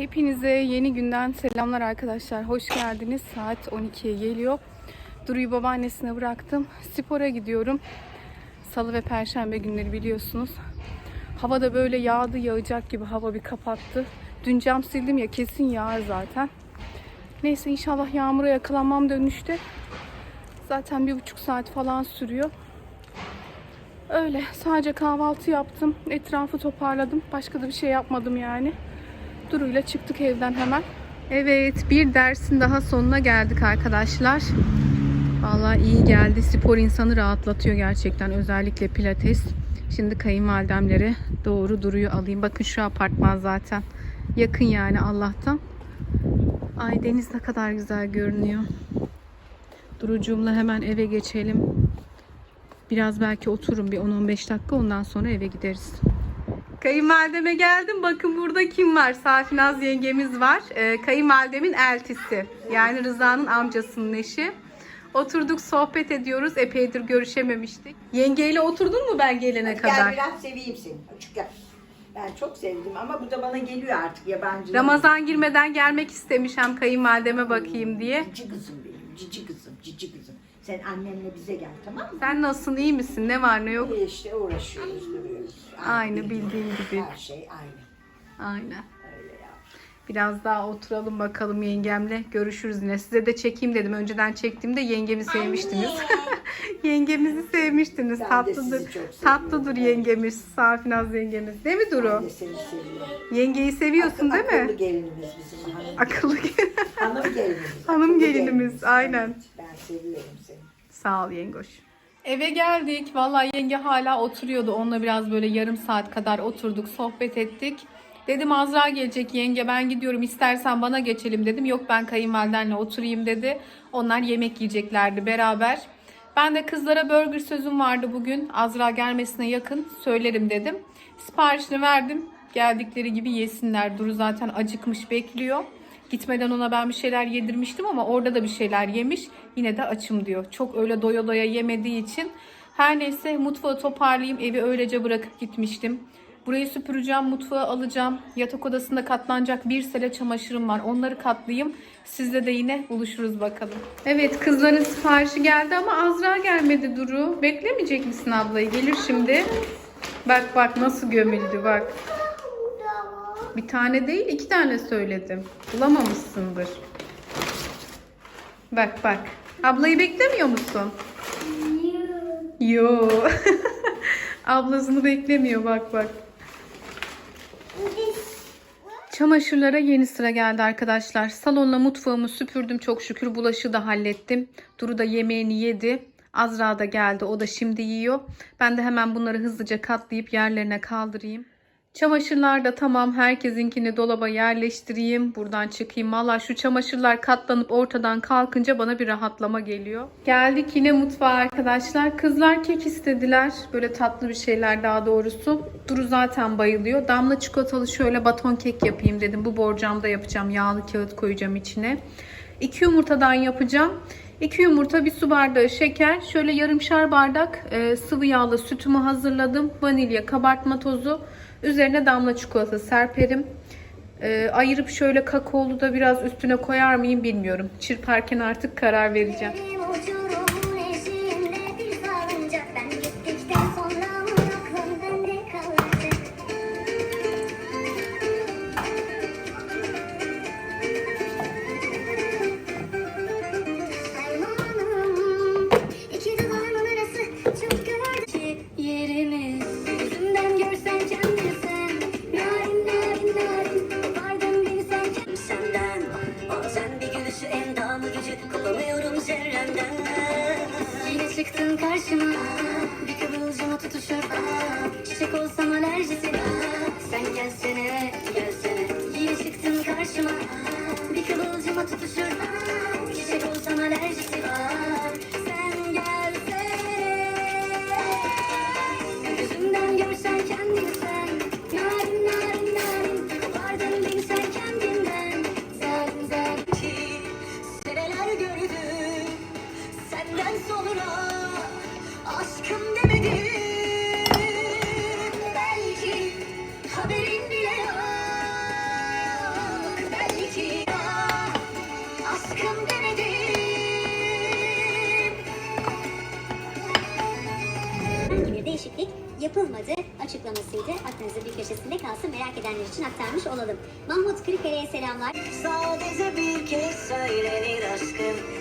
Hepinize yeni günden selamlar arkadaşlar. Hoş geldiniz. Saat 12'ye geliyor. Duru'yu babaannesine bıraktım. Spora gidiyorum. Salı ve perşembe günleri biliyorsunuz. Hava da böyle yağdı yağacak gibi hava bir kapattı. Dün cam sildim ya kesin yağar zaten. Neyse inşallah yağmura yakalanmam dönüşte. Zaten bir buçuk saat falan sürüyor. Öyle sadece kahvaltı yaptım. Etrafı toparladım. Başka da bir şey yapmadım yani. Duru'yla çıktık evden hemen. Evet bir dersin daha sonuna geldik arkadaşlar. Vallahi iyi geldi. Spor insanı rahatlatıyor gerçekten. Özellikle pilates. Şimdi kayınvalidemlere doğru Duru'yu alayım. Bakın şu apartman zaten. Yakın yani Allah'tan. Ay deniz ne kadar güzel görünüyor. Durucuğumla hemen eve geçelim. Biraz belki otururum bir 10-15 dakika ondan sonra eve gideriz. Kayınvalideme geldim. Bakın burada kim var? Safinaz yengemiz var. Ee, kayınvalidemin eltisi. Yani Rıza'nın amcasının eşi. Oturduk sohbet ediyoruz. Epeydir görüşememiştik. Yengeyle oturdun mu ben gelene Gel kadar? biraz seveyim seni. Açık gel. Ben çok sevdim ama bu da bana geliyor artık yabancı. Ramazan girmeden gelmek istemiş hem kayınvalideme bakayım diye. Cici kızım benim. Cici kızım. Cici kızım. Sen annenle bize gel tamam mı? Sen nasılsın? iyi misin? Ne var ne yok? İyi işte uğraşıyoruz duruyoruz. Aynı bildiğin gibi. Her şey aynı. Aynen. Öyle ya. Biraz daha oturalım bakalım yengemle. Görüşürüz yine. Size de çekeyim dedim. Önceden çektiğimde yengemi sevmiştiniz. Yengemizi sevmiştiniz. Ben de Tatlıdır. sizi çok seviyorum. Tatlıdır yengemiz. Safinaz yengemiz. Değil mi Ben Duru? de seni seviyorum. Yengeyi seviyorsun değil Akıllı mi? gelinimiz bizim hanım. Akıllı. hanım gelinimiz. Hanım gelinimiz, aynen. Ben seviyorum seni. Sağ ol yengoş. Eve geldik. Vallahi yenge hala oturuyordu. Onunla biraz böyle yarım saat kadar oturduk, sohbet ettik. Dedim Azra gelecek yenge ben gidiyorum istersen bana geçelim dedim. Yok ben kayınvalidenle oturayım dedi. Onlar yemek yiyeceklerdi beraber. Ben de kızlara burger sözüm vardı bugün. Azra gelmesine yakın söylerim dedim. Siparişini verdim. Geldikleri gibi yesinler. Duru zaten acıkmış bekliyor. Gitmeden ona ben bir şeyler yedirmiştim ama orada da bir şeyler yemiş. Yine de açım diyor. Çok öyle doya doya yemediği için. Her neyse mutfağı toparlayayım. Evi öylece bırakıp gitmiştim. Burayı süpüreceğim, mutfağı alacağım. Yatak odasında katlanacak bir sele çamaşırım var. Onları katlayayım. Sizle de yine buluşuruz bakalım. Evet kızların siparişi geldi ama Azra gelmedi Duru. Beklemeyecek misin ablayı? Gelir şimdi. Bak bak nasıl gömüldü bak. Bir tane değil iki tane söyledim. Bulamamışsındır. Bak bak. Ablayı beklemiyor musun? Yo. Ablasını beklemiyor bak bak. Çamaşırlara yeni sıra geldi arkadaşlar. Salonla mutfağımı süpürdüm çok şükür. Bulaşığı da hallettim. Duru da yemeğini yedi. Azra da geldi. O da şimdi yiyor. Ben de hemen bunları hızlıca katlayıp yerlerine kaldırayım. Çamaşırlar da tamam. Herkesinkini dolaba yerleştireyim. Buradan çıkayım. Valla şu çamaşırlar katlanıp ortadan kalkınca bana bir rahatlama geliyor. Geldik yine mutfağa arkadaşlar. Kızlar kek istediler. Böyle tatlı bir şeyler daha doğrusu. Duru zaten bayılıyor. Damla çikolatalı şöyle baton kek yapayım dedim. Bu borcamda yapacağım. Yağlı kağıt koyacağım içine. İki yumurtadan yapacağım. İki yumurta, bir su bardağı şeker, şöyle yarımşar bardak e, sıvı yağlı sütümü hazırladım. Vanilya, kabartma tozu, üzerine damla çikolata serperim. E, ayırıp şöyle kakaolu da biraz üstüne koyar mıyım bilmiyorum. Çırparken artık karar vereceğim. Sen gelsene gelsene. Yine çıktın karşıma. Bir kıvılcıma tutuşur. Çiçek olsam alerjisi var. Sen gelsene. Gözümden görsen kendini sen. Narin narin narin. Vardın bilsen kendinden. Zalim zalim Seneler gördüm Senden sonra Aşkım demedim yapılmadı açıklamasıydı. Aklınızda bir köşesinde kalsın merak edenler için aktarmış olalım. Mahmut Kırıkkale'ye selamlar. Sadece bir kez söylenir aşkım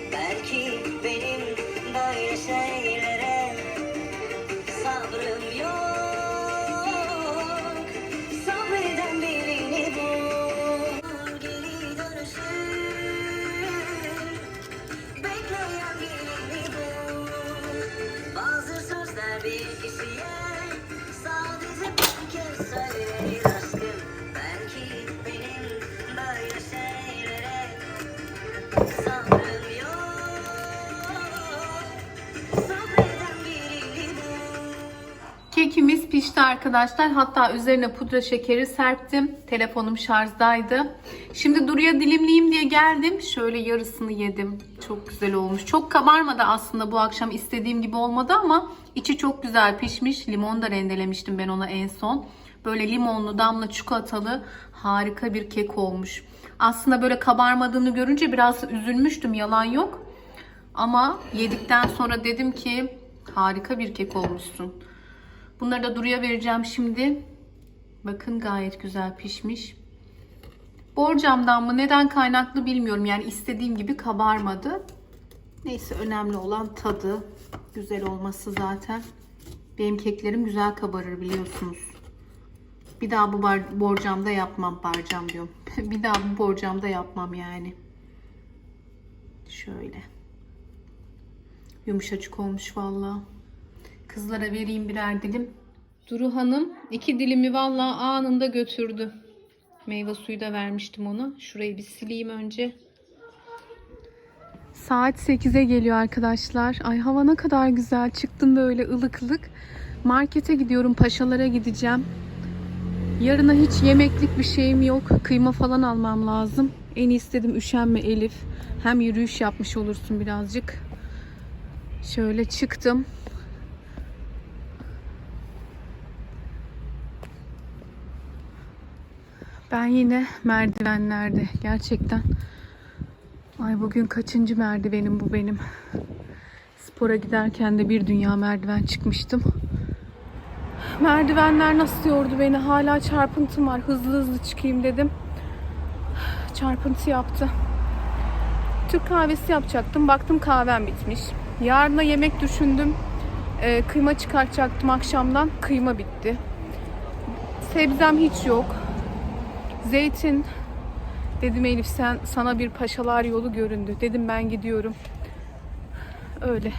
Pişti arkadaşlar. Hatta üzerine pudra şekeri serptim. Telefonum şarjdaydı. Şimdi Duru'ya dilimleyeyim diye geldim. Şöyle yarısını yedim. Çok güzel olmuş. Çok kabarmadı aslında bu akşam istediğim gibi olmadı ama içi çok güzel pişmiş. Limon da rendelemiştim ben ona en son. Böyle limonlu damla çikolatalı harika bir kek olmuş. Aslında böyle kabarmadığını görünce biraz üzülmüştüm yalan yok. Ama yedikten sonra dedim ki harika bir kek olmuşsun. Bunları da Duru'ya vereceğim şimdi. Bakın gayet güzel pişmiş. Borcamdan mı neden kaynaklı bilmiyorum. Yani istediğim gibi kabarmadı. Neyse önemli olan tadı. Güzel olması zaten. Benim keklerim güzel kabarır biliyorsunuz. Bir daha bu bar- borcamda yapmam. Barcam diyorum. bir daha bu borcamda yapmam yani. Şöyle. Yumuşacık olmuş vallahi. Kızlara vereyim birer dilim. Duru Hanım iki dilimi vallahi anında götürdü. Meyve suyu da vermiştim ona. Şurayı bir sileyim önce. Saat 8'e geliyor arkadaşlar. Ay hava ne kadar güzel. Çıktım böyle ılık ılık. Markete gidiyorum. Paşalara gideceğim. Yarına hiç yemeklik bir şeyim yok. Kıyma falan almam lazım. En iyisi dedim üşenme Elif. Hem yürüyüş yapmış olursun birazcık. Şöyle çıktım. Ben yine merdivenlerde gerçekten. Ay bugün kaçıncı merdivenim bu benim. Spora giderken de bir dünya merdiven çıkmıştım. Merdivenler nasıl yordu beni. Hala çarpıntım var. Hızlı hızlı çıkayım dedim. Çarpıntı yaptı. Türk kahvesi yapacaktım. Baktım kahvem bitmiş. Yarına yemek düşündüm. Ee, kıyma çıkartacaktım akşamdan. Kıyma bitti. Sebzem hiç yok. Zeytin. Dedim Elif sen sana bir paşalar yolu göründü. Dedim ben gidiyorum. Öyle.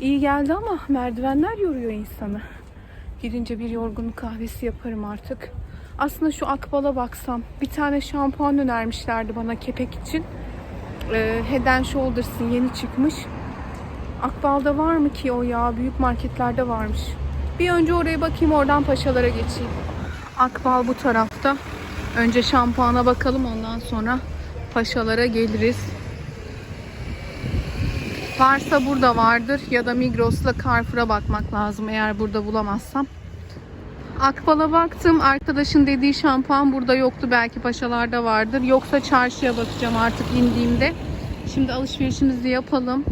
İyi geldi ama merdivenler yoruyor insanı. Gidince bir yorgunluk kahvesi yaparım artık. Aslında şu akbala baksam. Bir tane şampuan önermişlerdi bana kepek için. Ee, Head and Shoulders'ın yeni çıkmış. Akbal'da var mı ki o ya? Büyük marketlerde varmış. Bir önce oraya bakayım oradan paşalara geçeyim. Akbal bu tarafta. Önce şampuana bakalım ondan sonra paşalara geliriz. Varsa burada vardır ya da Migros'la Carrefour'a bakmak lazım eğer burada bulamazsam. Akbal'a baktım. Arkadaşın dediği şampuan burada yoktu. Belki paşalarda vardır. Yoksa çarşıya bakacağım artık indiğimde. Şimdi alışverişimizi yapalım.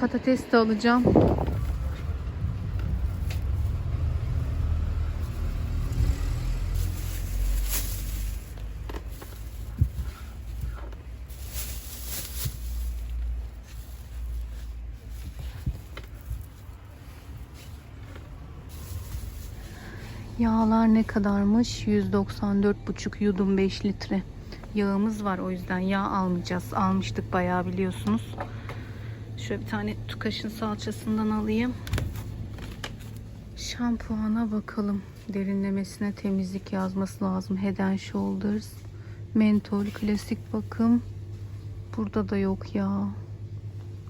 Patates de alacağım. Yağlar ne kadarmış? 194,5 yudum 5 litre. Yağımız var o yüzden yağ almayacağız. Almıştık bayağı biliyorsunuz. Şöyle bir tane tukaşın salçasından alayım. Şampuana bakalım. Derinlemesine temizlik yazması lazım. Head and Shoulders. Mentol klasik bakım. Burada da yok ya.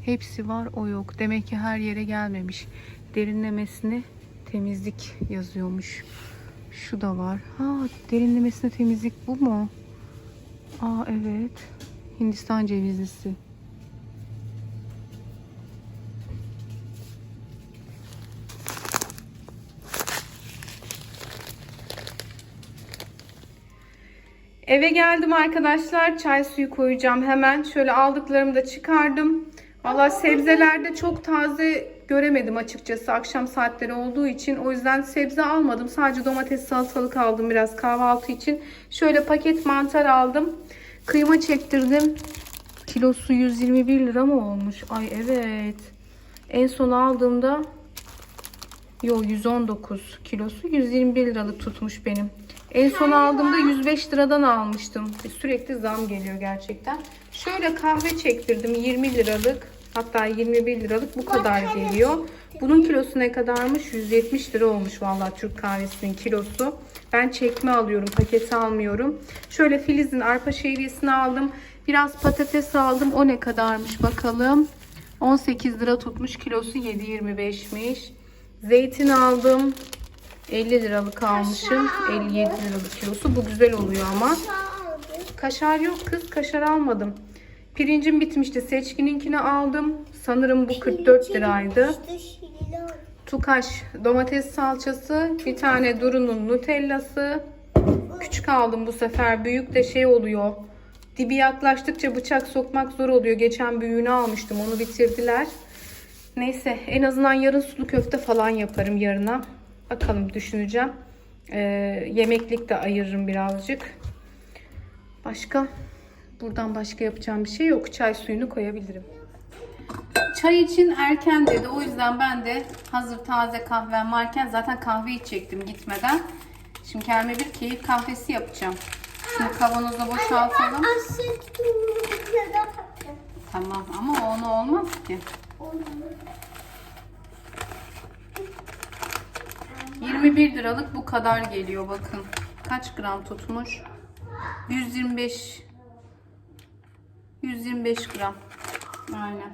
Hepsi var o yok. Demek ki her yere gelmemiş. Derinlemesine temizlik yazıyormuş. Şu da var. Ha derinlemesine temizlik bu mu? Aa evet. Hindistan cevizlisi. Eve geldim arkadaşlar. Çay suyu koyacağım hemen. Şöyle aldıklarımı da çıkardım. Valla sebzelerde çok taze göremedim açıkçası akşam saatleri olduğu için. O yüzden sebze almadım. Sadece domates salatalık aldım biraz kahvaltı için. Şöyle paket mantar aldım. Kıyma çektirdim. Kilosu 121 lira mı olmuş? Ay evet. En son aldığımda Yo 119 kilosu 121 liralık tutmuş benim. En son aldığımda 105 liradan almıştım. Sürekli zam geliyor gerçekten. Şöyle kahve çektirdim 20 liralık. Hatta 21 liralık bu kadar geliyor. Bunun kilosu ne kadarmış? 170 lira olmuş vallahi Türk kahvesinin kilosu. Ben çekme alıyorum, paketi almıyorum. Şöyle Filiz'in arpa şehriyesini aldım. Biraz patates aldım. O ne kadarmış bakalım. 18 lira tutmuş. Kilosu 7.25'miş. Zeytin aldım. 50 liralık almışım. 57 liralık kilosu. Bu güzel oluyor ama. Kaşar yok kız. Kaşar almadım. Pirincim bitmişti. Seçkininkini aldım. Sanırım bu 44 liraydı. Tukaş domates salçası. Bir tane Duru'nun nutellası. Küçük aldım bu sefer. Büyük de şey oluyor. Dibi yaklaştıkça bıçak sokmak zor oluyor. Geçen büyüğünü almıştım. Onu bitirdiler. Neyse en azından yarın sulu köfte falan yaparım yarına. Bakalım düşüneceğim. Ee, yemeklik de ayırırım birazcık. Başka? Buradan başka yapacağım bir şey yok. Çay suyunu koyabilirim. Çay için erken dedi. O yüzden ben de hazır taze kahvem varken zaten kahve içecektim gitmeden. Şimdi kendime bir keyif kahvesi yapacağım. Şimdi kavanoza boşaltalım. Tamam ama o onu olmaz ki. 21 liralık bu kadar geliyor bakın. Kaç gram tutmuş? 125 125 gram. Aynen.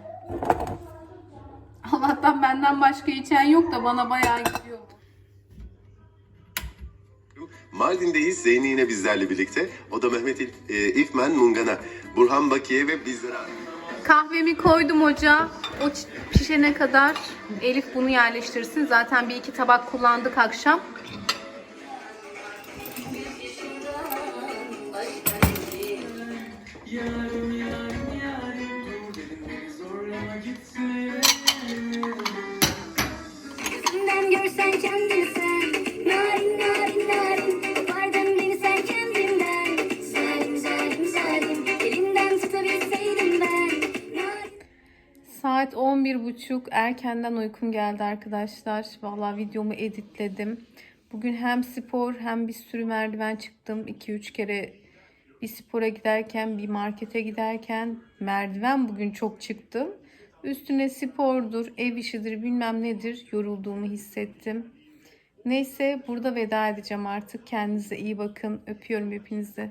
Allah'tan benden başka içen yok da bana bayağı gidiyor. Mardin'deyiz. Zeyni yine bizlerle birlikte. O da Mehmet İlf, e, İlfmen Mungana, Burhan Bakiye ve bizlere Kahvemi koydum ocağa. O pişene kadar Elif bunu yerleştirsin. Zaten bir iki tabak kullandık akşam. Ben 11.30 erkenden uykum geldi arkadaşlar. Vallahi videomu editledim. Bugün hem spor hem bir sürü merdiven çıktım. 2-3 kere bir spora giderken bir markete giderken merdiven bugün çok çıktım. Üstüne spordur, ev işidir bilmem nedir yorulduğumu hissettim. Neyse burada veda edeceğim artık. Kendinize iyi bakın. Öpüyorum hepinizi.